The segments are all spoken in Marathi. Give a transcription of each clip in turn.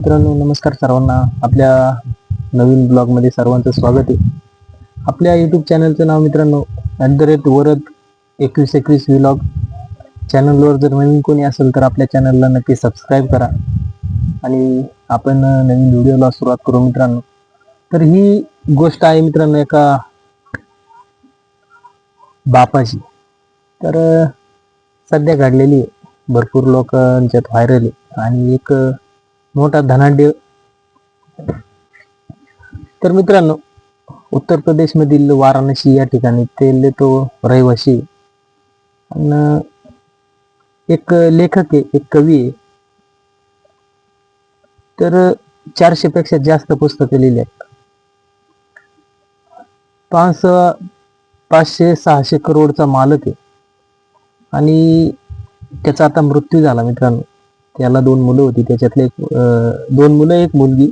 मित्रांनो नमस्कार सर्वांना. आपल्या नवीन ब्लॉगमध्ये सर्वांचं स्वागत आहे. आपल्या यूट्यूब चॅनलचं नाव मित्रांनो ॲट द रेट वरद एकवीस एकवीस व्लॉग चॅनलवर जर नवीन कोणी असेल तर आपल्या चॅनलला नक्की सबस्क्राईब करा. आणि आपण नवीन व्हिडिओला सुरुवात करू मित्रांनो. तर ही गोष्ट आहे मित्रांनो एका बापाची. तर सध्या घडलेली आहे. भरपूर लोकांच्यात व्हायरल आहे. आणि एक मोठा धनाढ्य. तर मित्रांनो उत्तर प्रदेश मधील वाराणसी या ठिकाणी ते तो रहिवासी आणि एक लेखक आहे एक कवी आहे. तर चारशे पेक्षा जास्त पुस्तकं लिहिली आहेत. पाच पाचशे सहाशे करोडचा मालक आहे. आणि त्याचा आता मृत्यू झाला मित्रांनो. त्याला दोन मुलं होती. त्याच्यातले एक दोन मुलं एक मुलगी.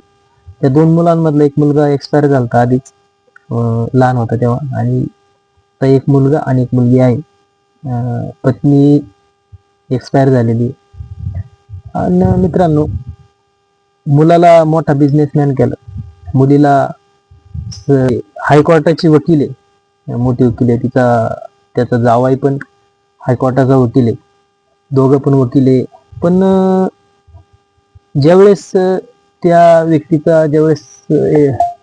त्या दोन मुलांमधला एक मुलगा एक्सपायर झाला होता आधीच लहान होता तेव्हा. आणि एक मुलगा आणि एक मुलगी आहे. पत्नी एक्सपायर झालेली आहे. आणि मित्रांनो मुलाला मोठा बिझनेसमॅन केलं. मुलीला हायकोर्टाची वकील आहे. मोठी वकील आहे. तिचा त्याचा जावाई पण हायकोर्टाचा वकील आहे. दोघं पण वकील आहे. पण ज्यावेळेस त्या व्यक्तीचा ज्यावेळेस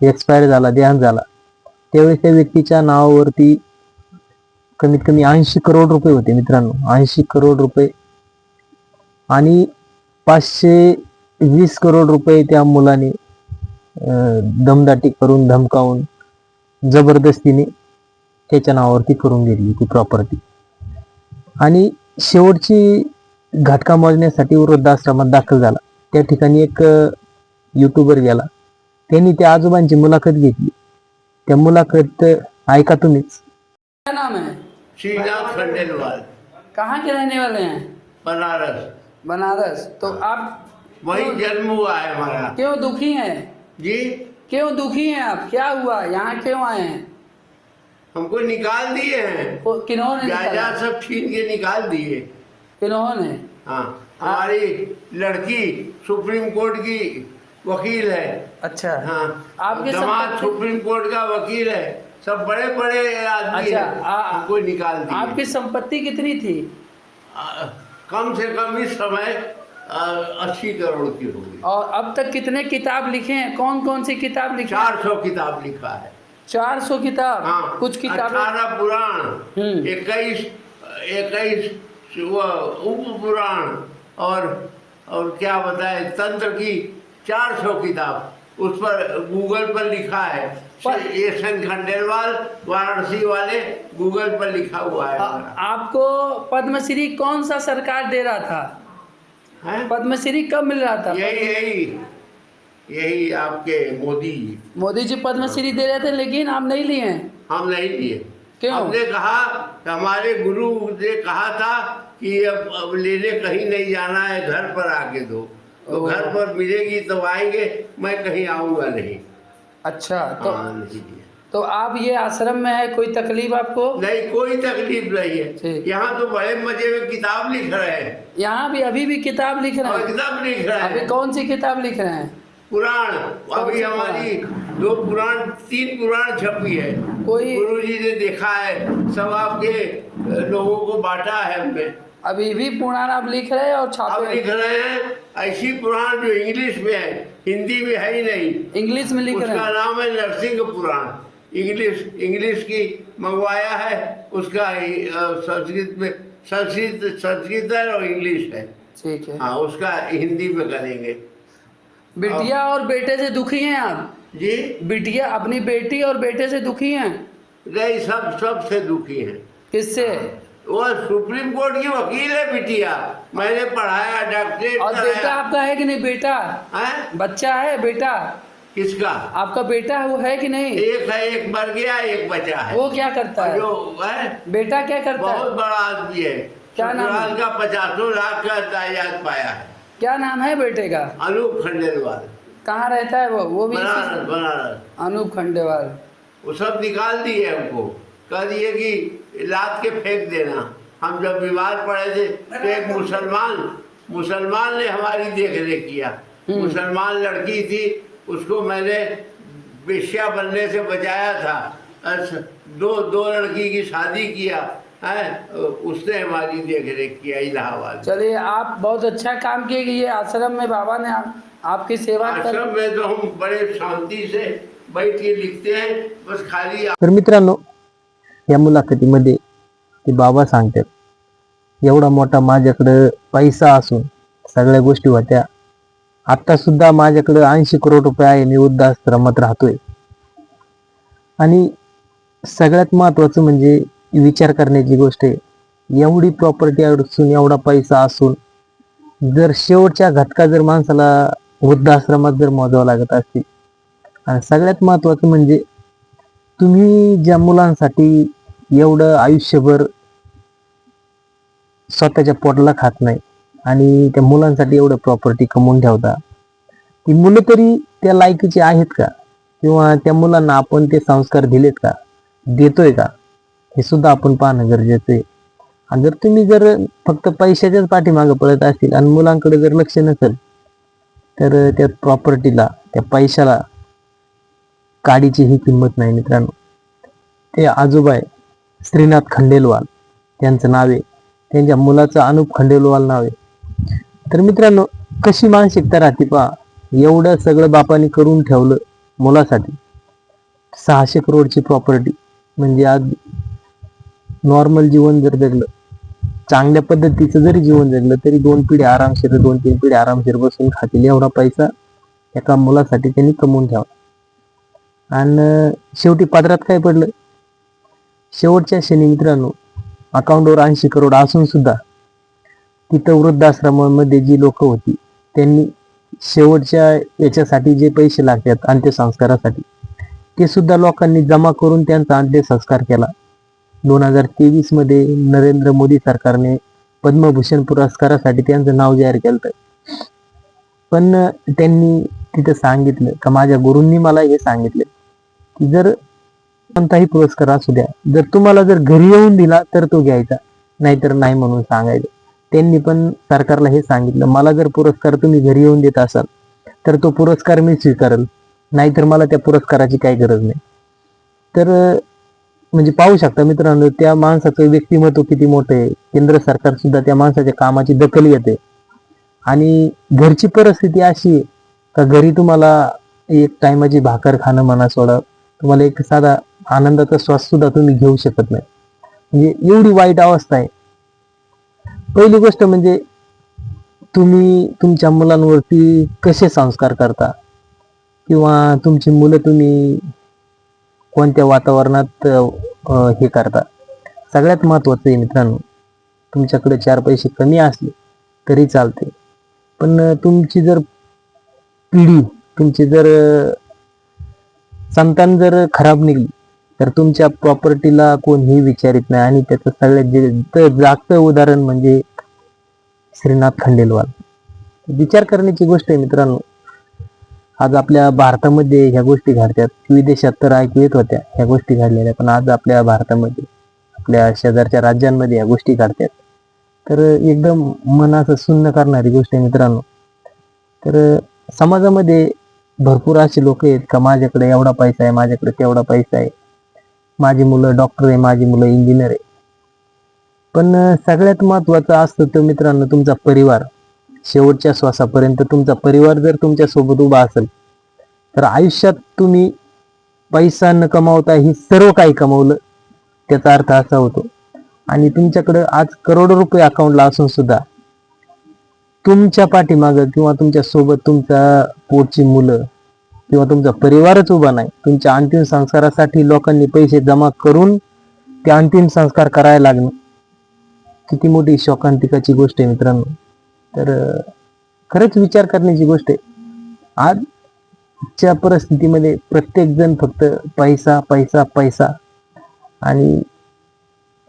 एक्सपायर झाला देहांत झाला त्यावेळेस त्या व्यक्तीच्या नावावरती कमीत कमी ऐंशी करोड रुपये होते मित्रांनो. ऐंशी करोड रुपये. आणि पाचशे वीस करोड रुपये त्या मुलाने दमदाटी करून धमकावून जबरदस्तीने त्याच्या नावावरती करून घेतली ती प्रॉपर्टी आणि शेवटची घटका मोजण्यासाठी वृद्धाश्रमात दाखल झाला. त्या ठिकाणी एक युट्यूबर गेला. त्यांनी त्या आजोबांची मुलाखत घेतली. त्या मुलाखत ऐका तुम्हीच क्या नाम है? श्रीनाथ खंडेलवाल. कहाँ के रहने वाले हैं? बनारस. बनारस। तो आप वही जन्म हुआ है हमारा। क्यों दुखी हैं? जी। क्यों दुखी हैं आप? क्या हुआ? यहाँ क्यों आए हैं? हमको निकाल दिए हैं। को- किन्होंने निकाला? जायदाद सब छीन के निकाल दिए। किन्होंने हाँ हमारी लड़की सुप्रीम कोर्ट की वकील है। अच्छा। हाँ आपके दामाद सुप्रीम कोर्ट का वकील है। सब बड़े बड़े आदमी अच्छा हमको निकाल दिए। आपकी संपत्ति कितनी थी? आ, कम से कम इस समय अस्सी करोड़ की होगी। और अब तक कितने किताब लिखे हैं? कौन कौन सी किताब लिखी? चार सौ किताब लिखा है। चार सौ किताब? हाँ कुछ किताब? अठारह पुराण हम्म। इक्कीस इक्कीस उप पुराण और और क्या बताए तंत्र की चार सौ किताब उस पर गूगल पर लिखा है। पर- ये खंडेलवाल वाराणसी वाले गूगल पर लिखा हुआ है। आ- आपको पद्मश्री कौन सा सरकार दे रहा था? हैं? पद्मश्री कब मिल रहा था? यही यही यही आपके मोदी जी। मोदी जी पद्मश्री दे रहे थे लेकिन आप नहीं लिए। हैं हम नहीं लिए। क्यों? हमने कहा कि हमारे गुरु ने कहा था कि अब अब लेने कहीं नहीं जाना है घर पर आके दो। तो घर पर मिलेगी तो आएँगे मैं कहीं आऊँगा नहीं। अच्छा तो हाँ नहीं तो आप ये आश्रम में है कोई तकलीफ़ आपको? नहीं कोई तकलीफ़ नहीं है। यहाँ तो बड़े मज़े में किताब लिख रहे हैं। यहाँ भी अभी भी किताब लिख रहे हैं? किताब लिख रहे हैं। अभी कौन सी किताब लिख रहे हैं? पुराण। अभी हमारी दो पुराण तीन पुराण छपी है। कोई गुरु जी ने देखा है सब आपके लोगों को बांटा है हमने। अभी भी पुराण आप लिख रहे हैं और छापे लिख रहे हैं ऐसी पुराण जो इंग्लिश में है हिंदी में है ही नहीं। इंग्लिश में लिख रहे हैं? नाम है नरसिंह पुराण। इंग्लिश इंग्लिश की मंगवाया है उसका संस्कृत में संस्कृत संस्कृत है और इंग्लिश है। ठीक है। हाँ उसका हिंदी में करेंगे। बिटिया और बेटे से दुखी हैं आप? जी? बिटिया अपनी बेटी और बेटे से दुखी हैं? नहीं सब सबसे दुखी हैं। किससे? वो सुप्रीम कोर्ट की वकील है बिटिया। मैंने पढ़ाया डॉक्टरेट और बेटा आपका है कि नहीं बेटा? हैं? बच्चा है बेटा? किसका? आपका बेटा है वो है कि नहीं? एक है एक मर गया एक बचा है। वो क्या करता है? जो है? बेटा क्या करता बहुत है बड़ा आदमी है। क्या नाम है? का पचासों लाख का पाया है। क्या नाम है बेटे का? अनूप खंडेलवाल। कहाँ रहता है वो? वो भी बनारस बनारस। अनूप खंडेवाल। वो सब निकाल दिए हमको। कह दिए कि लाद के फेंक देना। हम जब बीमार पड़े थे तो एक मुसलमान मुसलमान ने हमारी देख रेख किया मुसलमान लड़की थी उसको मैंने बेश्या बनने से बचाया था। दो दो लड़की की शादी किया है? उसने हमारी देख रेख किया इलाहाबाद चलिए आप बहुत अच्छा काम किए कि ये आश्रम में बाबा ने आप, आपकी सेवा कर आश्रम में तो हम बड़े शांति से बैठ के लिखते हैं बस खाली तर मित्रांनो या मुलाखतीमध्ये ते बाबा सांगतात एवढा मोठा माझ्याकडं पैसा असून सगळ्या गोष्टी होत्या. आता सुद्धा माझ्याकडं ऐंशी करोड रुपये आहे मी वृद्धाश्रमात राहतोय. आणि सगळ्यात महत्वाचं म्हणजे विचार करण्याची गोष्ट आहे एवढी प्रॉपर्टी असून एवढा पैसा असून जर शेवटच्या घटका जर माणसाला वृद्धाश्रमात जर मोजावं लागत असतील. आणि सगळ्यात महत्वाचं म्हणजे तुम्ही ज्या मुलांसाठी एवढं आयुष्यभर स्वतःच्या पोटाला खात नाही आणि त्या मुलांसाठी एवढं प्रॉपर्टी कमवून ठेवता ती मुलं तरी त्या लायकीची आहेत का? किंवा त्या मुलांना आपण ते संस्कार दिलेत का? देतोय का? हे सुद्धा आपण पाहणं गरजेचं आहे. आणि जर तुम्ही जर फक्त पैशाच्याच पाठीमागे पळत असतील आणि मुलांकडे जर लक्ष नसेल तर त्या प्रॉपर्टीला त्या पैशाला काडीची ही किंमत नाही मित्रांनो. ते आजोबा आहे श्रीनाथ खंडेलवाल त्यांचं नाव आहे. त्यांच्या मुलाचं अनुप खंडेलवाल नाव आहे. तर मित्रांनो कशी मानसिकता राहते पहा. एवढं सगळं बापाने करून ठेवलं मुलासाठी. सहाशे करोडची प्रॉपर्टी म्हणजे आज नॉर्मल जीवन जर जगलं चांगल्या पद्धतीचं जरी जीवन जगलं तरी दोन पिढी आरामशीर दोन तीन पिढी आरामशीर बसून खातील. एवढा पैसा एका मुलासाठी त्यांनी कमवून ठेवा. आणि शेवटी पदरात काय पडलं? शेवटच्या शनी मित्रांनो अकाउंटवर ऐंशी करोड असून सुद्धा तिथं वृद्धाश्रमामध्ये जी लोक होती त्यांनी शेवटच्या याच्यासाठी जे पैसे लागतात अंत्यसंस्कारासाठी ते सुद्धा लोकांनी जमा करून त्यांचा अंत्यसंस्कार केला. दोन हजार तेवीसमध्ये नरेंद्र मोदी सरकारने पद्मभूषण पुरस्कारासाठी त्यांचं नाव जाहीर केलं पण त्यांनी तिथं सांगितलं का माझ्या गुरूंनी मला हे सांगितलं की जर कोणताही पुरस्कार असू द्या जर तुम्हाला जर घरी येऊन दिला तर तो घ्यायचा नाहीतर नाही म्हणून सांगायचं. त्यांनी पण सरकारला हे सांगितलं मला जर पुरस्कार तुम्ही घरी येऊन देत असाल तर तो पुरस्कार मी स्वीकारेल नाहीतर मला त्या पुरस्काराची काही गरज नाही. तर म्हणजे पाहू शकता मित्रांनो त्या माणसाचं व्यक्तिमत्व किती मोठं आहे. केंद्र सरकार सुद्धा त्या माणसाच्या कामाची दखल घेते. आणि घरची परिस्थिती अशी आहे का घरी तुम्हाला एक टायमाची भाकर खाणं म्हणा सोडा तुम्हाला एक साधा आनंदाचा श्वास सुद्धा तुम्ही घेऊ शकत नाही. म्हणजे एवढी वाईट अवस्था आहे. पहिली गोष्ट म्हणजे तुम्ही तुमच्या मुलांवरती कसे संस्कार करता? किंवा तुमची मुलं तुम्ही कोणत्या वातावरणात हे करता. सगळ्यात महत्त्वाचं आहे मित्रांनो तुमच्याकडे चार पैसे कमी असले तरी चालते पण तुमची जर पिढी तुमची जर संतान जर खराब निघली तर तुमच्या प्रॉपर्टीला कोणीही विचारित नाही आणि त्याचं सगळ्यात जे जागतं उदाहरण म्हणजे श्रीनाथ खंडेलवाल. विचार करण्याची गोष्ट आहे मित्रांनो आज आपल्या भारतामध्ये ह्या गोष्टी घडतात. विदेशात तर ऐकू येत होत्या ह्या गोष्टी घडलेल्या पण आज आपल्या भारतामध्ये आपल्या शेजारच्या राज्यांमध्ये ह्या गोष्टी घडतात. तर एकदम मन असं सुन्न करणारी गोष्ट आहे मित्रांनो. तर समाजामध्ये भरपूर असे लोक आहेत का माझ्याकडे एवढा पैसा आहे माझ्याकडे तेवढा पैसा आहे. माझी मुलं डॉक्टर आहे माझी मुलं इंजिनियर आहे. पण सगळ्यात महत्वाचं असतं तर मित्रांनो तुमचा परिवार. शेवटच्या श्वासापर्यंत तुमचा परिवार जर तुमच्यासोबत उभा असेल तर आयुष्यात तुम्ही पैसा न कमावता ही सर्व काही कमावलं त्याचा अर्थ असा होतो. आणि तुमच्याकडे आज करोडो रुपये अकाउंटला असून सुद्धा तुमच्या पाठीमागं किंवा तुमच्यासोबत तुमच्या पोटची मुलं किंवा तुमचा परिवारच उभा नाही तुमच्या अंतिम संस्कारासाठी लोकांनी पैसे जमा करून ते अंतिम संस्कार करायला लागणं किती मोठी शोकांतिकाची गोष्ट आहे मित्रांनो. तर खरंच विचार करण्याची गोष्ट आहे. आजच्या परिस्थितीमध्ये प्रत्येक जण फक्त पैसा पैसा पैसा आणि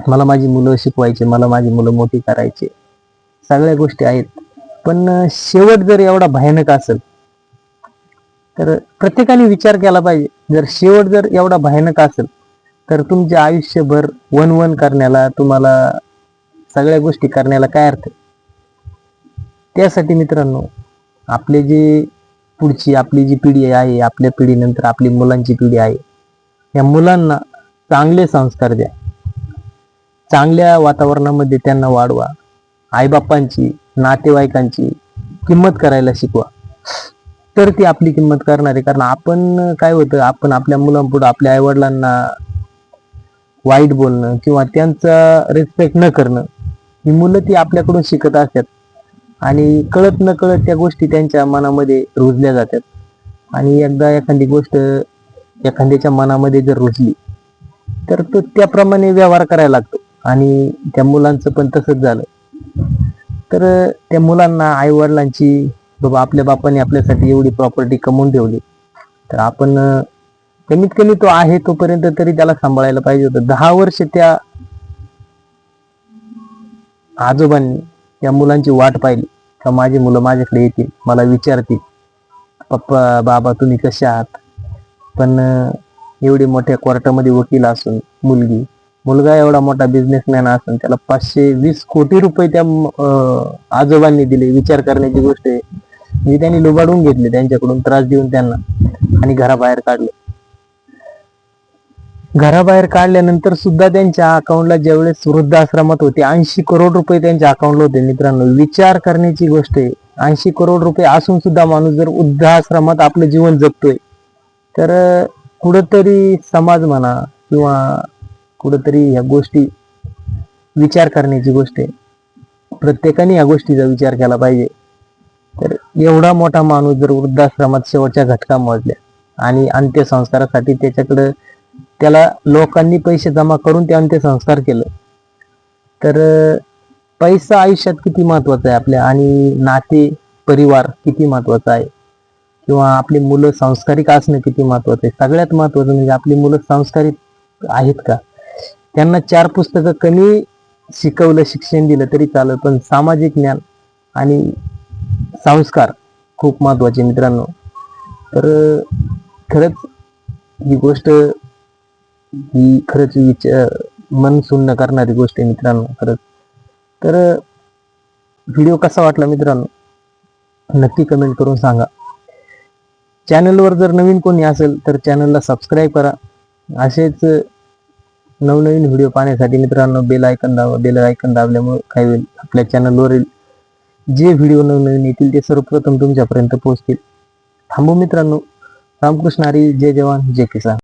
मला माझी मुलं शिकवायचे मला माझी मुलं मोठी करायचे सगळ्या गोष्टी आहेत. पण शेवट जर एवढा भयानक असेल तर प्रत्येकाने विचार केला पाहिजे. जर शेवट जर एवढा भयानक असेल तर तुमच्या आयुष्यभर वन वन करण्याला तुम्हाला सगळ्या गोष्टी करण्याला काय अर्थ आहे? त्यासाठी मित्रांनो आपले जे पुढची आपली जी पिढी आहे आपल्या पिढीनंतर आपली मुलांची पिढी आहे या मुलांना चांगले संस्कार द्या. चांगल्या वातावरणामध्ये त्यांना वाढवा. आईबापांची नातेवाईकांची किंमत करायला शिकवा. तर ती आपली किंमत करणार आहे. कारण आपण काय होतं आपण आपल्या मुलांपुढं आपल्या आईवडिलांना वाईट बोलणं किंवा त्यांचा रिस्पेक्ट न करणं ही मुलं ती आपल्याकडून शिकत असतात. आणि कळत न कळत त्या गोष्टी त्यांच्या मनामध्ये रुजल्या जातात. आणि एकदा एखादी गोष्ट एखाद्याच्या मनामध्ये जर रुजली तर तो त्याप्रमाणे व्यवहार करायला लागतो. आणि त्या मुलांचं पण तसंच झालं. तर त्या मुलांना आई वडिलांची बाबा आपल्या बापाने आपल्यासाठी एवढी प्रॉपर्टी कमवून ठेवली. तर आपण कमीत कमी तो आहे तोपर्यंत तरी त्याला सांभाळायला पाहिजे होतं. दहा वर्ष त्या आजोबांनी या मुलांची वाट पाहिली. का माझी मुलं माझ्याकडे येतील मला विचारतील पप्पा बाबा तुम्ही कसे आहात? पण एवढी मोठ्या कोर्टामध्ये वकील असून मुलगी मुलगा एवढा मोठा बिझनेसमॅन असून त्याला पाचशे वीस कोटी रुपये त्या आजोबांनी दिले विचार करण्याची गोष्ट आहे. मी त्यांनी लुबाडून घेतले त्यांच्याकडून त्रास देऊन त्यांना आणि घराबाहेर काढले. घराबाहेर काढल्यानंतर सुद्धा त्यांच्या अकाउंटला ज्यावेळेस वृद्धाश्रमात होते ऐंशी करोड रुपये त्यांच्या अकाउंटला होते मित्रांनो. विचार करण्याची गोष्ट आहे. ऐंशी करोड रुपये असून सुद्धा माणूस जर वृद्धाश्रमात आपलं जीवन जगतोय तर कुठंतरी समाज म्हणा किंवा कुठंतरी ह्या गोष्टी विचार करण्याची गोष्ट आहे. प्रत्येकाने या गोष्टीचा विचार केला पाहिजे. तर एवढा मोठा माणूस जर वृद्धाश्रमात शेवटच्या घटका मोजल्या आणि अंत्यसंस्कारासाठी त्याच्याकडं त्याला लोकांनी पैसे जमा करून ते अंत्यसंस्कार केलं. तर पैसा आयुष्यात किती महत्त्वाचा आहे आपल्या? आणि नाते परिवार किती महत्त्वाचा आहे? किंवा आपली मुलं संस्कारिक असणं किती महत्वाचं आहे? सगळ्यात महत्वाचं म्हणजे आपली मुलं संस्कारिक आहेत का? त्यांना चार पुस्तकं कमी शिकवलं शिक्षण दिलं तरी चालत पण सामाजिक ज्ञान आणि संस्कार खूप महत्त्वाचे मित्रांनो. तर खरंच ही गोष्ट ही खरंच विचार मन सुन्न करणारी गोष्ट आहे मित्रांनो खरंच. तर व्हिडिओ कसा वाटला मित्रांनो? नक्की कमेंट करून सांगा. चॅनलवर जर नवीन कोणी असेल तर चॅनलला सबस्क्राईब करा. असेच नवनवीन व्हिडिओ पाहण्यासाठी मित्रांनो बेल आयकन दाबा बेल आयकन दाबल्यामुळे काय होईल? आपल्या चॅनलवरील जे व्हिडिओ नवनवीन येतील ते सर्वप्रथम तुमच्यापर्यंत पोहोचतील. थांबू मित्रांनो. रामकृष्ण हरी जय जवान जय किसान.